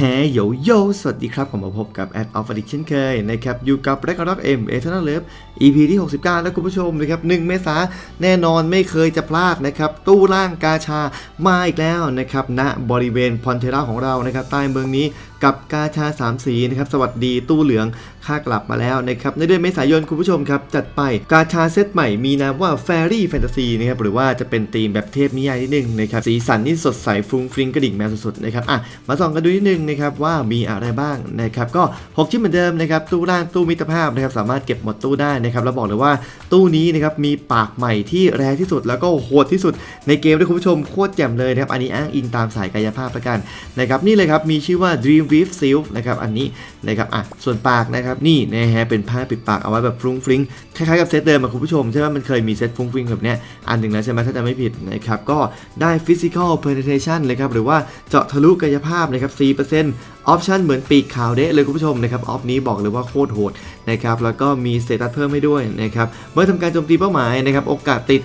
ฮโยโย่สวัสดีครับผมมาพบกับแอดออฟฟิศเช่นเคยนะครับอยู่กับ r e c o r d M Eternal Love EP ที่ 69 แล้วคุณผู้ชมนะครับ1เมษาแน่นอนไม่เคยจะพลาดนะครับตู้ล่างกาชามาอีกแล้วนะครับณบริเวณพอนเทราของเรานะครับใต้เมืองนี้ กับกาชา 3 สีนะครับสวัสดีตู้เหลืองค่ากลับมาแล้วนะครับในเดือนเมษายนคุณผู้ชมครับจัดไปกาชาเซตใหม่มีนามว่า Fairy Fantasy นะครับหรือว่าจะเป็นธีมแบบเทพนิยายนิดนึงนะครับสีสันนี่สดใสฟุ้งฟริ้งกระดิ่งแมวสุดๆนะครับอะมาส่องกันดูนิดนึงนะครับว่ามีอะไรบ้างนะครับก็ 6 ชิ้นเหมือนเดิมนะครับตู้ล่างตู้มิตรภาพนะครับสามารถเก็บหมดตู้ได้นะครับแล้วบอกเลยว่าตู้นี้นะครับมีปากใหม่ที่แรงที่สุด แล้วก็โหดที่สุดในเกมด้วยคุณผู้ชมโคตรแจ่มเลยนะครับอันนี้อ้างอิงตามสายกายภาพละกันนะครับนี่เลยครับมีชื่อว่า Dream บีฟซิลนะครับอันนี้นะครับอะส่วนปากนะครับนี่นะฮะเป็นผ้าปิดปากเอาไว้แบบฟรุ้งฟริ้งคล้ายๆกับเซตเดิมอะคุณผู้ชมใช่ไหมมันเคยมีเซตฟรุ้งฟริ้งแบบเนี้ยอันหนึ่งแล้วใช่ไหมถ้าจะไม่ผิดนะครับก็ได้ Physical Penetration เลยครับหรือว่าเจาะทะลุกายภาพนะครับ4%ออปชันเหมือนปีกขาวเดะเลยคุณผู้ชมนะครับออฟนี้บอกเลยว่าโคตรโหดนะครับแล้วก็มีสเตตัสเพิ่มให้ด้วยนะครับเมื่อทำการโจมตีเป้าหมายนะครับโอกาสติด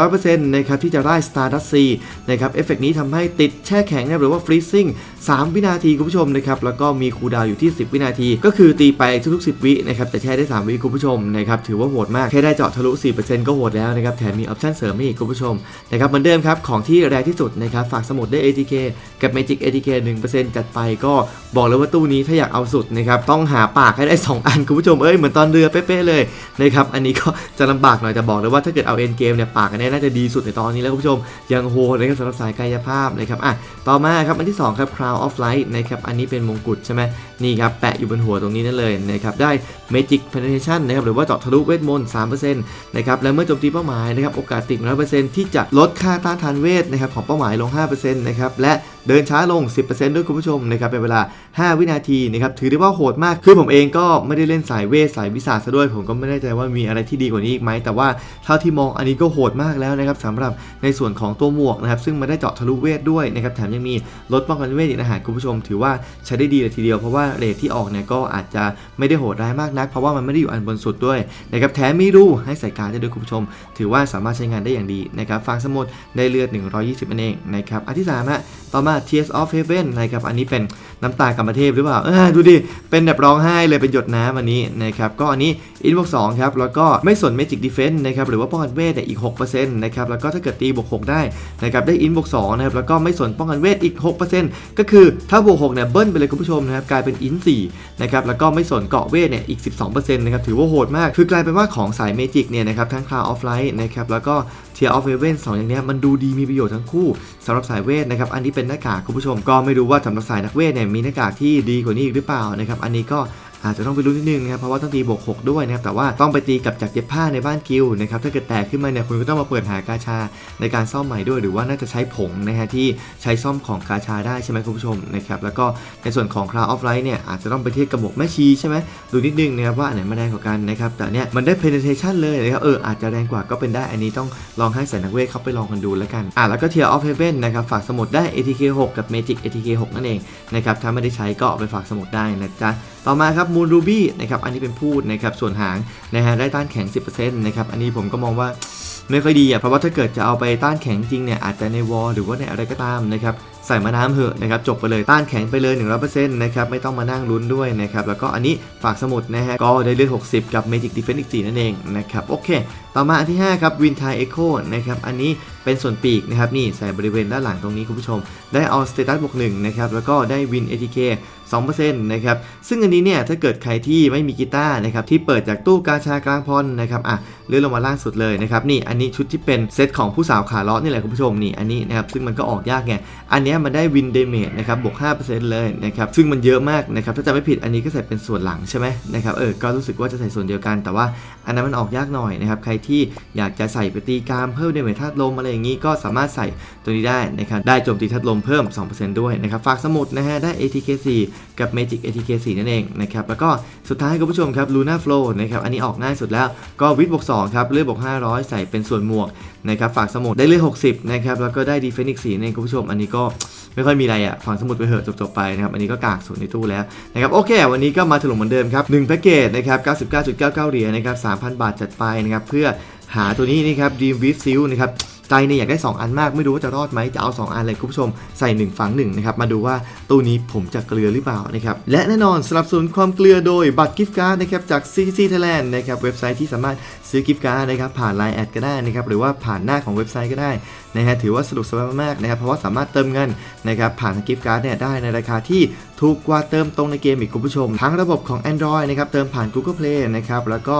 100%นะครับที่จะได้ Stardust C นะครับเอฟเฟกนี้ทำให้ติดแช่แข็งนะหรือว่า Freezing 3วินาทีคุณผู้ชมนะครับแล้วก็มีคูลดาวอยู่ที่ 10 วินาที ก็คือตีไปทุกๆ10 วินะครับแต่แช่ได้ 3 วิคุณผู้ชมนะครับถือว่าโหดมากแค่ได้เจาะทะลุ 4%ก็โหดแล้วนะครับแถมมีออปชันเสริมให้อีกคุณผู้ชมนะครับเหมือนเดิมครับของที่แรงที่สุดนะครับฝากสมุดได้ ATK กับ Magic ATK 1%จัดไปก็ บอกเลยว่าตู้นี้ถ้าอยากเอาสุดนะครับต้องหาปากให้ได้ 2 อันคุณผู้ชมเอ้ยเหมือนตอนเรือเป๊ะๆเลยนะครับอันนี้ก็จะลำบากหน่อยแต่บอกเลยว่าถ้าเกิดเอาเอ็นเกมเนี่ยปากกันเนี่ยน่าจะดีสุดในตอนนี้แล้วคุณผู้ชมยังโหดนะครับสำหรับสายกายภาพนะครับอะต่อมาครับอันที่2ครับ Crown of Light นะครับอันนี้เป็นมงกุฎใช่ไหมนี่ครับแปะอยู่บนหัวตรงนี้นั่นเลยนะครับได้ Magic Penetration นะครับหรือว่าเจาะทะลุเวทมนต์3%นะครับและเมื่อโจมตีเป้าหมายนะครับโอกาสติด100%ที่จะลดค่าต้านทานเวทนะครับของเป้าหมายลง5%นะครับและ เดินช้าลง 10%ด้วยคุณผู้ชมนะครับเป็นเวลา 5 วินาทีนะครับถือได้ว่าโหดมาก คือผมเองก็ไม่ได้เล่นสายเวทสายวิสาซะด้วย ผมก็ไม่แน่ใจว่ามีอะไรที่ดีกว่านี้อีกไหม แต่ว่าเท่าที่มองอันนี้ก็โหดมากแล้วนะครับสำหรับในส่วนของตัวหมวกนะครับซึ่งมันได้เจาะทะลุเวทด้วยนะครับแถมยังมีลดป้องกันเวทอีกนะฮะคุณผู้ชม ถือว่าใช้ได้ดีเลยทีเดียวเพราะว่าเรทที่ออกเนี่ยก็อาจจะไม่ได้โหดร้ายมากนัก เพราะว่ามันไม่ได้อยู่อันบนสุดด้วยนะครับแถมมีรูให้ใส่การได้ด้วยคุณผู้ชม ถือว่าสามารถใช้งานได้อย่างดีนะครับฟังสมุดได้เลือด 120นั่นเองนะครับอันที่สามฮะต่อมา Tears of Heaven นะครับอันนี้เป็นน้ำตากรรมเทพหรือเปล่าเออดูดิ เป็นแบบร้องไห้เลยเป็นหยดน้ำอันนี้นะครับก็อันนี้อินบวก2ครับแล้วก็ไม่สน Magic Defense นะครับหรือว่าป้องกันเวทเนี่ยอีก6%นะครับแล้วก็ถ้าเกิดตีบวก6ได้นะครับได้อินบวก2นะครับแล้วก็ไม่สนป้องกันเวทอีก 6%ก็คือถ้าบวก6เนี่ยเบิ้ลไปเลยคุณผู้ชมนะครับกลายเป็นอิน4นะครับแล้วก็ไม่สนเกาะเวทเนี่ยอีก 12%นะครับถือว่าโหดมาก คือกลายเป็นว่าของสายเมจิกเนี่ยนะครับทั้ง Cloud of Light นะครับแล้วก็ Tear of Heaven สองอย่างเนี้ยมันดูดีมีประโยชน์ทั้งคู่สำหรับสายเวทนะครับอันนี้เป็นหน้ากากคุณผู้ชมก็ไม่รู้ว่าสำหรับสายนักเวทเนี่ยมีหน้ากากที่ดีกว่านี้อีกหรือเปล่านะครับอันนี้ก็ อาจจะต้องไปรู้นิดนึงนะครับเพราะว่าต้องตีบวก6ด้วยนะครับแต่ว่าต้องไปตีกับจักรเย็บผ้าในบ้านกิลนะครับถ้าเกิดแตกขึ้นมาเนี่ยคุณก็ต้องมาเปิดหากาชาในการซ่อมใหม่ด้วย หรือว่าน่าจะใช้ผงนะฮะที่ใช้ซ่อมของกาชาได้ใช่ไหมคุณผู้ชมนะครับแล้วก็ในส่วนของ Cloud of Light เนี่ยอาจจะต้องไปเทียบกับหมวกแม่ชีใช่ไหมดูนิดนึงนะครับว่าอันไหนมาแรงกว่ากันนะครับแต่เนี่ยมันได้ penetration เลยนะครับเอออาจจะแรงกว่าก็เป็นได้อันนี้ต้องลองให้สายนักเวทเขาไปลองกันดูแล้วกันอะแล้วก็ Tear of Heaven นะครับฝากสมุดได้ ATK 6กับ Magic ATK 6นั่นเองนะครับถ้าไม่ได้ใช้ก็ไปฝากสมุดได้นะจ๊ะต่อมาครับมูลรูบี้นะครับอันนี้เป็นพูดนะครับส่วนหางนะฮะได้ต้านแข็ง 10%นะครับอันนี้ผมก็มองว่าไม่ค่อยดีอะเพราะว่าถ้าเกิดจะเอาไปต้านแข็งจริงเนี่ยอาจจะในวอลหรือว่าในอะไรก็ตามนะครับ ใส่มาน้ำเหอะนะครับจบไปเลยต้านแข็งไปเลย 100%นะครับไม่ต้องมานั่งลุ้นด้วยนะครับแล้วก็อันนี้ฝากสมุดนะฮะก็ได้เลือด60 กับ Magic Defense อีก 4 นั่นเองนะครับโอเค ต่อมาอันที่ 5 ครับ Wind Tide Echo นะครับอันนี้เป็นส่วนปีกนะครับนี่ใส่บริเวณด้านหลังตรงนี้คุณผู้ชม ได้เอา Status บวก1นะครับแล้วก็ได้ Win ATK 2%นะครับซึ่งอันนี้เนี่ยถ้าเกิดใครที่ไม่มีกีตาร์นะครับที่เปิดจากตู้กาชากลางพรนะครับอะเลื่อนลงมาล่างสุดเลยนะครับนี่อันนี้ชุดที่เป็นเซตของผู้สาวขาเลาะนี่แหละคุณผู้ชมนี่อันนี้นะครับซึ่งมันก็ออกยากไงอันเนี้มันได้ Win Damage นะครับบวก 5%เลยนะครับซึ่งมันเยอะมากนะครับถ้าจำไม่ผิดอันนี้ก็ใส่เป็นส่วนหลังใช่ไหมนะครับเออก็รู้สึกว่าจะใส่ส่วนเดียวกัน แต่ว่าอันนั้นมันออกยากหน่อยนะครับใครที่อยากจะใส่ไปตีกามเพิ่ม Damage ธาตุลมอะไรอย่างนี้ก็สามารถใส่ตัวนี้ได้นะครับได้โจมตีธาตุลมเพิ่ม 2%ด้วยนะครับฝากสมุดนะฮะได้ ATK4 กับ Magic ATK4 นั่นเองนะครับแล้วก็สุดท้ายคุณผู้ชมครับ Luna Flow นะครับอันนี้ออกง่ายสุดแล้วก็วิทบวก2ครับเลือดบวก500 ใส่เป็นส่วนหมวกนะครับฝากสมุดได้เลือด60นะครับแล้วก็ได้ Defense อีก4นั่นเองคุณผู้ชมอันนี้ก็ไม่ค่อยมีอะไรอะฝากสมุดไปเหอะจบๆไปนะครับอันนี้ก็กากสุดในตู้แล้วนะครับโอเค วันนี้ก็มาถล่มเหมือนเดิมครับ1แพ็กเกจนะครับ99.99 เหรียญนะครับ3,000 บาทจัดไปนะครับเพื่อหาตัวนี้นะครับ Dream Weave Seal นะครับ ใจเนี่ยอยากได้ 2 อันมากไม่รู้ว่าจะรอดไหมจะเอา 2 อันเลยคุณผู้ชมใส่ 1 ฝัง1นะครับมาดูว่าตู้นี้ผมจะเกลือหรือเปล่านะครับและแน่นอนสนับสนุนความเกลือโดยบัตรกิฟต์การ์ดนะครับจาก CTC Thailand นะครับเว็บไซต์ที่สามารถซื้อกิฟต์การ์ดนะครับผ่าน Line แอดก็ได้นะครับหรือว่าผ่านหน้าของเว็บไซต์ก็ได้นะฮะถือว่าสะดวกสบายมากๆนะครับเพราะว่าสามารถเติมเงินนะครับผ่านทางกิฟต์การ์ดเนี่ยได้ในราคาที่ถูกกว่าเติมตรงในเกมอีกคุณผู้ชม ทั้งระบบของ Android นะครับเติมผ่าน Google Play นะครับแล้วก็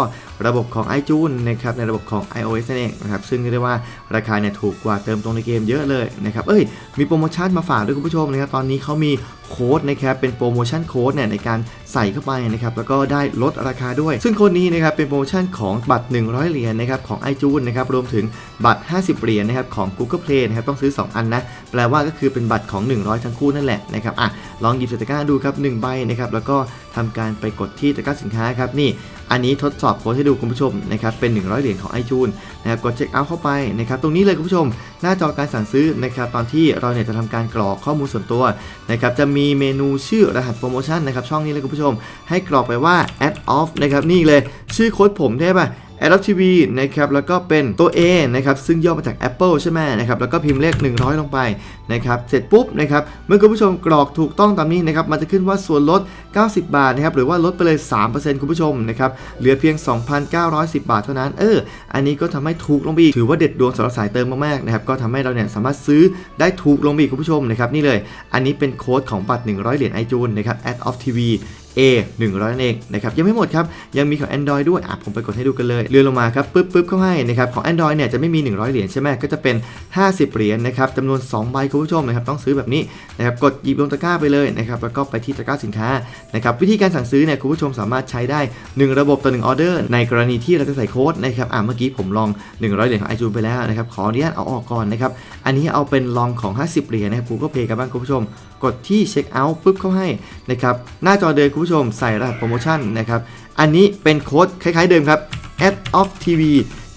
ระบบของ iTunes นะครับในระบบของ iOS นั่นเองนะครับซึ่งเรียกว่าราคาเนี่ยถูกกว่าเติมตรงในเกมเยอะเลยนะครับเอ้ยมีโปรโมชั่นมาฝากด้วยคุณผู้ชมนะครับตอนนี้เขามี โค้ดนะครับเป็นโปรโมชั่นโค้ดเนี่ยในการใส่เข้าไปนะครับแล้วก็ได้ลดราคาด้วย ซึ่งโค้ดนี้นะครับเป็นโปรโมชั่นของบัตร 100 เหรียญนะครับของ iTunes นะครับรวมถึงบัตร 50 เหรียญนะครับของ Google Play นะครับต้องซื้อ 2 อันนะแปลว่าก็คือเป็นบัตรของ 100 ทั้งคู่นั่นแหละนะครับอะลองหยิบใส่ตะกร้าดูครับ1ใบนะครับแล้วก็ทำการไปกดที่ตะกร้าสินค้าครับนี่ อันนี้ทดสอบโค้ดให้ดูคุณผู้ชมนะครับเป็น 100 เหรียญของ iTunes นะครับกดเช็คเอาท์เข้าไปนะครับตรงนี้เลยคุณผู้ชม หน้าจอการสั่งซื้อนะครับตอนที่เราเนี่ยจะทำการกรอกข้อมูลส่วนตัวนะครับจะมีเมนูชื่อรหัสโปรโมชั่นนะครับช่องนี้เลยคุณผู้ชม ให้กรอกไปว่า add off นะครับนี่เลยชื่อโค้ดผมได้ป่ะ a d o p TV นะครับแล้วก็เป็นตัว A นะครับซึ่งย่อมาจาก Apple ใช่ไหมนะครับแล้วก็พิมพ์เลข 100 ลงไปนะครับเสร็จปุ๊บนะครับเมื่อคุณผู้ชมกรอกถูกต้องตามนี้นะครับมันจะขึ้นว่าส่วนลด 90 บาทนะครับหรือว่าลดไปเลย 3%คุณผู้ชมนะครับเหลือเพียง 2,910 บาทเท่านั้นเอออันนี้ก็ทำให้ถูกลงไปอีกถือว่าเด็ดดวงสำหรับสายเติมมากๆนะครับก็ทำให้เราเนี่ยสามารถซื้อได้ถูกลงไปอีกคุณผู้ชมนะครับนี่เลย อันนี้เป็นโค้ดของบัตร 100 เหรียญ iTunes นะครับ add off TV A 100นั่นเองนะครับยังไม่หมดครับยังมีของ Android ด้วยอะผมไปกดให้ดูกันเลยเลื่อนลงมาครับปึ๊บปึ๊บเข้าให้นะครับของ Android เนี่ยจะไม่มี 100 เหรียญใช่ไหมก็จะเป็น 50 เหรียญนะครับจำนวน 2 ใบคุณผู้ชมนะครับต้องซื้อแบบนี้นะครับกดหยิบลงตะกร้าไปเลยนะครับแล้วก็ไปที่ตะกร้าสินค้านะครับวิธีการสั่งซื้อเนี่ยคุณผู้ชมสามารถใช้ได้ 1 ระบบต่อ1ออเดอร์ ในกรณีที่เราจะใส่โค้ดนะครับอะเมื่อกี้ผมลอง 100 เหรียญของ iTunes ไปแล้วนะครับขออนุญาตเอาออกก่อนนะครับอันนี้เอาเป็นลองของ 50 เหรียญนะครับ Google Pay กันบ้างคุณผู้ชม กดที่เช็คเอาท์ปุ๊บเข้าให้นะครับหน้าจอเดินคุณผู้ชมใส่รหัสโปรโมชั่นนะครับ อันนี้เป็นโค้ดคล้ายๆเดิมครับ add off tv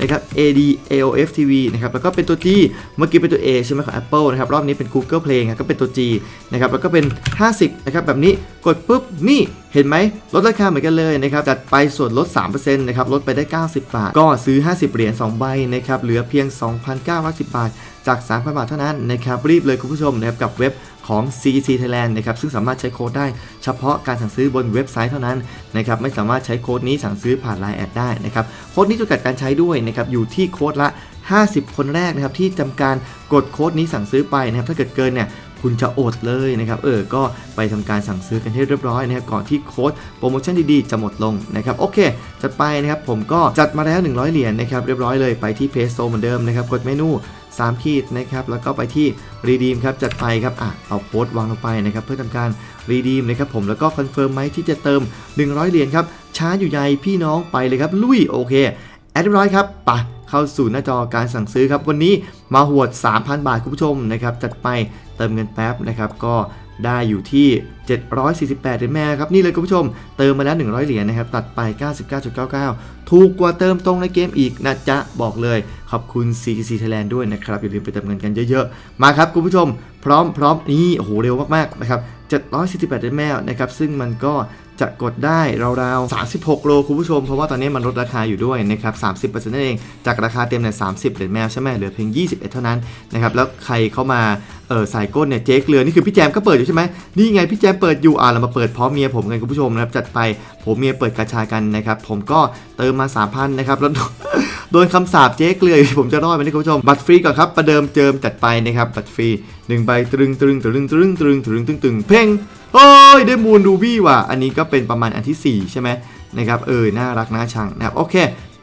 นะครับ ad aof tv นะครับ แล้วก็เป็นตัว G เมื่อกี้เป็นตัว A ใช่ไหมของ Apple นะครับ รอบนี้เป็น Google Play ครับก็เป็นตัว G นะครับ แล้วก็เป็น 50 นะครับ แบบนี้ กดปุ๊บ นี่เห็นไหมลดราคาเหมือนกันเลยนะครับ จัดไปส่วนลด 3%นะครับ ลดไปได้ 90 บาท ก็ซื้อ 50 เหรียญ 2 ใบนะครับ เหลือเพียง 2,910 บาท จาก 3,000 บาทเท่านั้นนะครับรีบเลยคุณผู้ชมนะครับกับเว็บของ CGC Thailand นะครับซึ่งสามารถใช้โค้ดได้เฉพาะการสั่งซื้อบนเว็บไซต์เท่านั้นนะครับไม่สามารถใช้โค้ดนี้สั่งซื้อผ่าน Line แอดได้นะครับโค้ดนี้จำกัดการใช้ด้วยนะครับอยู่ที่โค้ดละ 50 คนแรกนะครับที่ทำการกดโค้ดนี้สั่งซื้อไปนะครับถ้าเกิดเกินเนี่ยคุณจะอดเลยนะครับเออ ก็ไปทำการสั่งซื้อกันให้เรียบร้อยนะครับก่อนที่โค้ดโปรโมชั่นดีๆ จะหมดลงนะครับโอเค จัดไปนะครับผมก็จัดมาแล้ว 100 เหรียญนะครับเรียบร้อยเลยไปที่ Play Store เหมือนเดิมนะครับกดเมนู 3ขีดนะครับแล้วก็ไปที่รีดีมครับจัดไปครับอะเอาโค้ดวางลงไปนะครับเพื่อทำการรีดีมนะครับผมแล้วก็คอนเฟิร์มไหมที่จะเติม 100 เหรียญครับช้าอยู่ใหญ่พี่น้องไปเลยครับลุยโอเคแอดเรียบร้อยครับปะเข้าสู่หน้าจอการสั่งซื้อครับวันนี้มาหวด 3,000 บาทคุณผู้ชมนะครับจัดไปเติมเงินแป๊บนะครับก็ ได้อยู่ที่ 748เหรียญแม่ครับนี่เลยคุณผู้ชม เติมมาแล้ว 100 เหรียญนะครับตัดไป 99.99 ถูกกว่าเติมตรงในเกมอีกนะจ๊ะบอกเลยขอบคุณ CGC Thailand ด้วยนะครับ อย่าลืมไปเติมเงินกันเยอะๆ มาครับคุณผู้ชม พร้อมพร้อมนี่โอ้โหเร็วมากๆนะครับ748เหรียญแม่นะครับ ซึ่งมันก็ จะกดได้ราวๆ36 โลคุณผู้ชม เพราะว่าตอนนี้มันลดราคาอยู่ด้วยนะครับ 30%นั่นเอง จากราคาเต็มเนี่ย30 เหรียญแมวใช่ไหมเหลือเพียง 21 เท่านั้นนะครับ แล้วใครเข้ามาเออสายก้นเนี่ยเจ๊เกลือนี่คือพี่แจมก็เปิดอยู่ใช่ไหมนี่ไงพี่แจมเปิดอยู่อ่าเรามาเปิดพร้อมเมียผมกันคุณผู้ชมนะครับจัดไปผมเมียเปิดกระชากันนะครับผมก็เติมมา3,000นะครับแล้วโดนคำสาปเจ๊เกลือผมจะรอดไหมนี่คุณผู้ชมบัตรฟรีก่อนครับประเดิมเจิมจัดไปนะครับบัตรฟรีหนึ่งใบตรึงตรึงตรึงตรึงตรึงตรึงตรึงตรึงเพ่ง เฮ้ยได้มูลรูบี้ว่ะ อันนี้ก็เป็นประมาณอันที่ 4 ใช่ไหมนะครับเออน่ารักน่าชังนะครับโอเค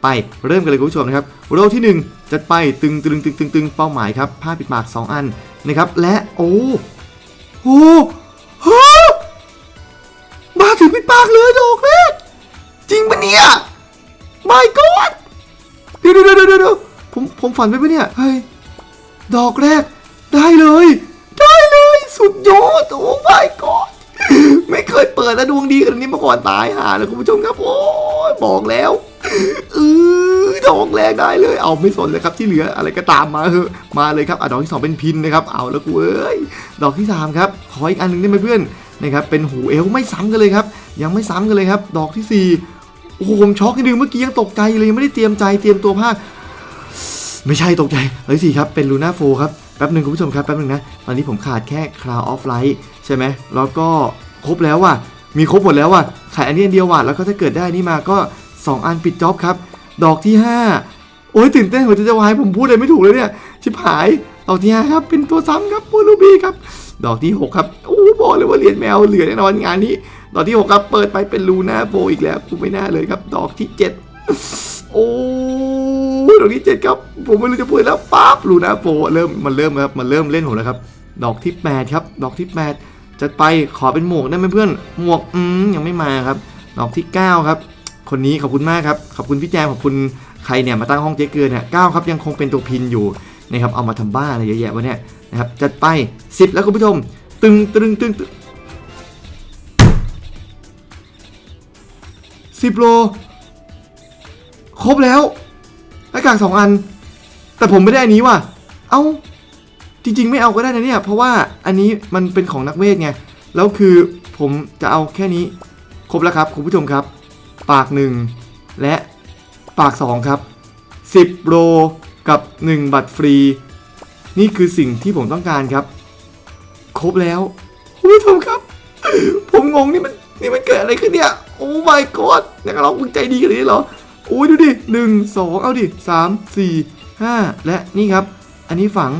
ไปเริ่มกันเลยคุณผู้ชมนะครับโรที่ 1 จัดไปตึงตึงตึงตึงตึงเป้าหมายครับผ้าปิดปาก 2 อันนะครับและโอ้โหฮะมาถึงปิดปากเลยดอกแรกจริงปะเนี่ย my god เดี๋ยวเดี๋ยวเดี๋ยวเดี๋ยวผมผมฝันไปปะเนี่ยเฮ้ยดอกแรกได้เลย ได้เลยสุดยอดโอ้ my god ไม่เคยเปิดแล้วดวงดีขนาดนี้มาก่อนตายหาเลยคุณผู้ชมครับ โอ้ยบอกแล้วเออดอกแรกได้เลย เอาไม่สนเลยครับที่เหลืออะไรก็ตามมาเถอะมาเลยครับอะดอกที่สองเป็นพินนะครับ เอาแล้วกูเอ้ยดอกที่สามครับขออีกอันหนึ่งได้ไหมเพื่อนนะครับเป็นหูเอลไม่ซ้ำกันเลยครับ ยังไม่ซ้ำกันเลยครับ ดอกที่สี่โอ้โหผมช็อกนิดนึงเมื่อกี้ยังตกใจเลยยังไม่ได้เตรียมใจเตรียมตัวภาคไม่ใช่ตกใจเฮ้ยสิครับเป็นลูน่าโฟครับแป๊บหนึ่งคุณผู้ชมครับแป๊บหนึ่งนะตอนนี้ผมขาดแค่ Cloud of Light ใช่ไหมแล้วก็ ครบแล้วว่ะมีครบหมดแล้วว่ะขายอันนี้อันเดียวว่ะแล้วก็ถ้าเกิดได้นี่มาก็ 2 อันปิดจ็อบครับ ดอกที่ 5 โอ้ยตื่นเต้นหัวใจจะวายผมพูดเลยไม่ถูกเลยเนี่ยชิบหายดอกที่5ครับเป็นตัวซ้ำครับบูรูบี้ครับ ดอกที่ 6 ครับโอ้บอกเลยว่าเหรียญแมวเหลือแน่นอนงานนี้ ดอกที่ 6 ครับเปิดไปเป็นลูน่าโฟอีกแล้วกูไม่น่าเลยครับ ดอกที่ 7 โอ้ดอกที่ 7 ครับ ผมไม่รู้จะพูดแล้วปั๊บลูน่าโฟเริ่มมันเริ่มครับมันเริ่มเล่นผมแล้วครับ ดอกที่ 8 ครับ ดอกที่ 8 จัดไปขอเป็นหมวกได้ไหมเพื่อน หมวกอืมยังไม่มาครับ ดอกที่ 9 ครับ คนนี้ขอบคุณมากครับ ขอบคุณพี่แจมขอบคุณใครเนี่ยมาตั้งห้องเจ๊เกินเนี่ยเก้าครับยังคงเป็นตัวพินอยู่นะครับเอามาทำบ้าอะไรเยอะแยะวะเนี่ยนะครับจัดไป 10 แล้วคุณผู้ชม ตึงตึงตึงตึงสิบโล ครบแล้วหน้ากากสองอัน แต่ผมไม่ได้อันนี้ว่ะ เอ้า จริง ๆ ไม่เอาก็ได้นะเนี่ย เพราะว่าอันนี้มันเป็นของนักเวทไง แล้วคือผมจะเอาแค่นี้ ครบแล้วครับคุณผู้ชมครับ ปากหนึ่งและปากสองครับ 10โลกับ 1 บัตรฟรี นี่คือสิ่งที่ผมต้องการครับ ครบแล้วคุณผู้ชมครับ ผมงงนี่มันนี่มันเกิดอะไรขึ้นเนี่ย โอ้ my god นักร้องมึงใจดีกันเลยเหรอโอ้ยดูดิหนึ่งสองเอาดิสามสี่ห้าและนี่ครับ อันนี้ฝัง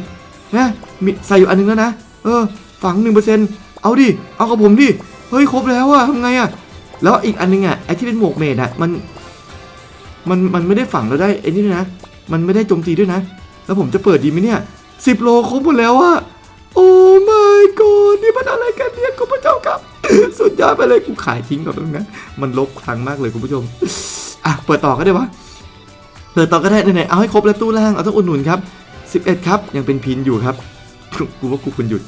นะมีใส่อยู่อันนึงแล้วนะ เออ ฝังหนึ่งเปอร์เซ็นต์เอาดิ เอากับผมดิ เฮ้ย ครบแล้วอะทำไงอะแล้วอีกอันนึงอะไอที่เป็นหมวกเมดอะมัน มัน มันไม่ได้ฝังแล้วได้ไอ้นี่ด้วยนะ มันไม่ได้โจมตีด้วยนะ แล้วผมจะเปิดดีไหมเนี่ยสิบโลครบหมดแล้วอะโอ้ my god นี่มันอะไรกันเนี่ยคุณผู้ชมครับสุดยอดไปเลยกูขายทิ้งก่อนตรงนั้นมันลบครั้งมากเลยคุณผู้ชม อะ เปิดต่อก็ได้วะ เปิดต่อก็ได้ไหนๆเอาให้ครบแล้วตู้ล่าง เอาต้องอุดหนุนครับ 11 ครับ ยังเป็นพินอยู่ครับ กูว่ากูควรหยุด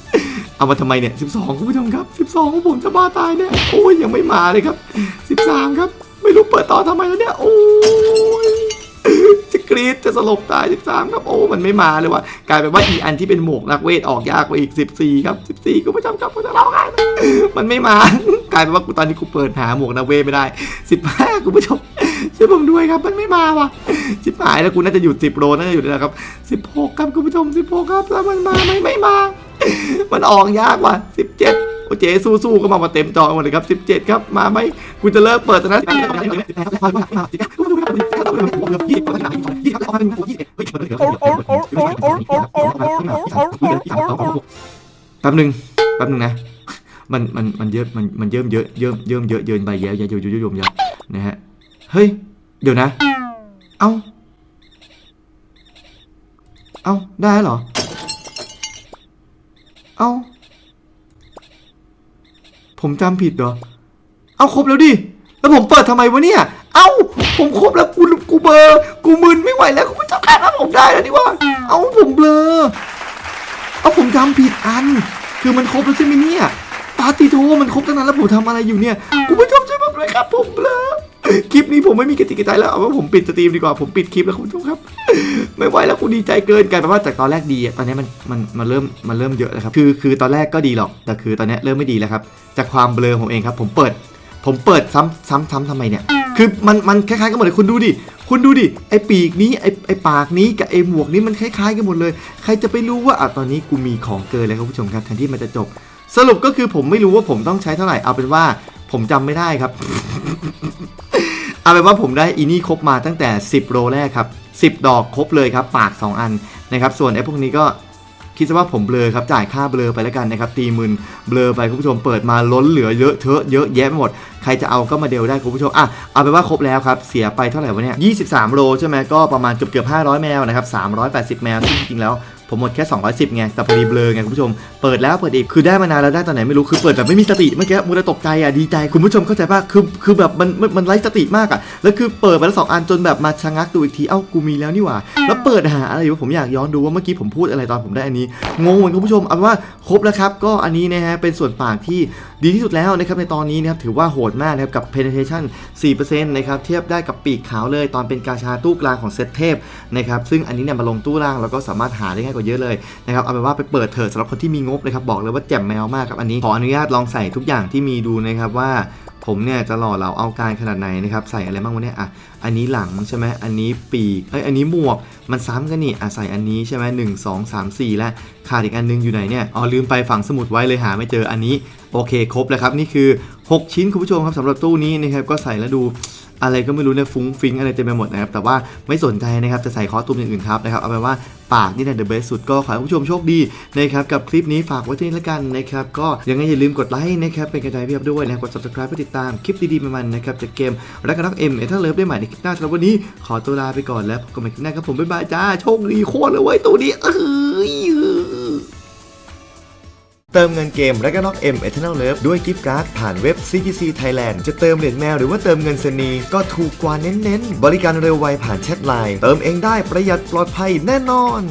เอามาทำไมเนี่ย 12 คุณผู้ชมครับ 12ของผมจะบ้าตายเนี่ย โอ้ยยังไม่มาเลยครับ 13 ครับ ไม่รู้เปิดต่อทำไมแล้วเนี่ย โอ้ยจะกรีดจะสลบตาย 13 ครับ โอ้ มันไม่มาเลยว่ะ กลายเป็นว่าอีอันที่เป็นหมวกนักเวทออกยากกว่าอีก 14 ครับ 14 คุณผู้ชมครับผมจะเล่าไงมันไม่มา กลายเป็นว่ากูตอนนี้กูเปิดหาหมวกนักเวทไม่ได้ 15 คุณผู้ชม ช่วยผมด้วยครับ มันไม่มาวะชิบหายแล้วกูน่าจะหยุด10โลน่าจะหยุดแล้วครับ16ครับคุณผู้ชม16ครับแล้วมันมาไหมไม่มา มันออกยากว่ะ17โอเจสู้ๆก็มามาเต็มจอหมดเลยครับ 17 ครับมาไหมกูจะเลิกเปิดนะแป๊บนึงแป๊บนึงนะมันมันมันเยอะมันมันเยิ่มเยอะเยิ่มเยิ่มเยอะเยินไปเยอะเยอะเยอะเยอะเยอะเยอะนะฮะเฮ้ย เดี๋ยวนะ เอ้า เอ้า ได้เหรอ เอ้า ผมจำผิดเหรอ เอาครบแล้วดิ แล้วผมเปิดทำไมวะเนี่ย เอ้า ผมครบแล้วกูกูเบอร์ กูมึนไม่ไหวแล้วคุณผู้ชมครับผมได้แล้วนี่ว่า เอ้าผมเบลอ เอาผมจำผิดอัน คือมันครบแล้วใช่ไหมเนี่ยปาติโทมันครบตั้งนานแล้วผมทำอะไรอยู่เนี่ยคุณผู้ชมช่วยผมด้วยครับผมเบลอ คลิปนี้ผมไม่มีกติกาใจแล้วเอาว่าผมปิดสตรีมดีกว่าผมปิดคลิปแล้วคุณผู้ชมครับ ไม่ไหวแล้วกูดีใจเกินกลายเป็นว่าจากตอนแรกดีตอนนี้มันมันมันเริ่มมันเริ่มเยอะแล้วครับคือคือตอนแรกก็ดีหรอกแต่คือตอนนี้เริ่มไม่ดีแล้วครับ จากความเบลอผมเองครับ ผมเปิด ผมเปิดซ้ำซ้ำซ้ำทำไมเนี่ยคือมันมันคล้ายๆกันหมดเลยคุณดูดิคุณดูดิไอปีกนี้ไอไอปากนี้กับไอหมวกนี้มันคล้ายๆกันหมดเลย ใครจะไปรู้ว่าอะตอนนี้กูมีของเกินแล้วครับคุณผู้ชมครับแทนที่มันจะจบ สรุปก็คือผมไม่รู้ว่าผมต้องใช้เท่าไหร่เอาเป็นว่า ผมจำไม่ได้ครับ เอาเป็นว่าผมได้อีนี่ครบมาตั้งแต่ 10โลแรกครับ 10 ดอกครบเลยครับ ปาก 2 อันนะครับ ส่วนไอ้พวกนี้ก็คิดซะว่าผมเบลอครับ จ่ายค่าเบลอไปแล้วกันนะครับตีหมื่นเบลอไปคุณผู้ชมเปิดมาล้นเหลือเยอะเทอะเยอะแยะไปหมด ใครจะเอาก็มาเดลได้คุณผู้ชมอะเอาเป็นว่าครบแล้วครับ เสียไปเท่าไหร่วะเนี่ย 23 โลใช่ไหมก็ประมาณเกือบเกือบ500 แมวนะครับ380 แมวซึ่งจริงๆแล้ว ผมหมดแค่ 210ไงแต่พอดีเบลอไงคุณผู้ชมเปิดแล้วเปิดอีกคือได้มานานแล้วได้ตอนไหนไม่รู้คือเปิดแบบไม่มีสติเมื่อกี้มูดตกใจอะดีใจคุณผู้ชมเข้าใจป่ะคือคือแบบมันมันมันไร้สติมากอะแล้วคือเปิดไปแล้วสองอันจนแบบมาชะงักดูอีกทีเอ้ากูมีแล้วนี่หว่า แล้วเปิดหาอะไรอยู่ผมอยากย้อนดูว่าเมื่อกี้ผมพูดอะไรตอนผมได้อันนี้งงเหมือนคุณผู้ชมเอาว่าครบแล้วครับก็อันนี้นะฮะเป็นส่วนปากที่ ดีที่สุดแล้วนะครับในตอนนี้นะครับถือว่าโหดมากนะครับกับ penetration 4%นะครับเทียบได้กับปีกขาวเลย ตอนเป็นกาชาตู้กลางของเซตเทพนะครับซึ่งอันนี้เนี่ยมาลงตู้ล่างแล้วก็สามารถหาได้ง่ายกว่าเยอะเลยนะครับเอาเป็นว่าไปเปิดเถิดสำหรับคนที่มีงบนะครับบอกเลยว่าแจ่มแมวมากครับอันนี้ขออนุญาตลองใส่ทุกอย่างที่มีดูนะครับว่า ผมเนี่ยจะหล่อเหลาเอาการขนาดไหนนะครับใส่อะไรบ้างวะเนี่ยอะอันนี้หลังใช่ไหมอันนี้ปีกเอ้ยอันนี้หมวกมันซ้ำกันนี่อะใส่อันนี้ใช่ไหมหนึ่งสองสามสี่และขาดอีกอันนึงอยู่ไหนเนี่ยอ๋อลืมไปฝังสมุดไว้เลยหาไม่เจออันนี้โอเคครบแล้วครับนี่คือ 6 ชิ้นคุณผู้ชมครับสำหรับตู้นี้นะครับก็ใส่แล้วดู อะไรก็ไม่รู้เนี่ยฟุ้งฟิ้งอะไรเต็มไปหมดนะครับ แต่ว่าไม่สนใจนะครับจะใส่คอสตูมอย่างอื่นครับนะครับเอาเป็นว่าปากนี่แหละเดอะเบสสุดก็ขอให้ผู้ชมโชคดีนะครับกับคลิปนี้ฝากไว้ที่นี่ล้วกันนะครับก็ยังไงอย่าลืมกดไลค์นะครับเป็นกำลังใจให้พี่ครับด้วยนะกด subscribe เพื่อติดตามคลิปดีๆมันๆนะครับจากเกมรักกันน็อกเอ็มเอเทอร์เลิฟได้ใหม่ในคลิปหน้าสำหรับวันนี้ขอตัวลาไปก่อนแล้วพบกันใหม่คลิปหน้าครับผมบ๊ายบายจ้าโชคดีโคตรเลยเว้ยตัวนี้เอ้ย เติมเงินเกม r a g n a r o k M Eternal Love ด้วยกิฟต์การ์ดผ่านเว็บ CGC Thailand จะเติมเหรียญแมวหรือว่าเติมเงินเซนีก็ถูกกว่าเน้นๆ บริการเร็วไวผ่านแชทไลน์ เติมเองได้ประหยัดปลอดภัยแน่นอน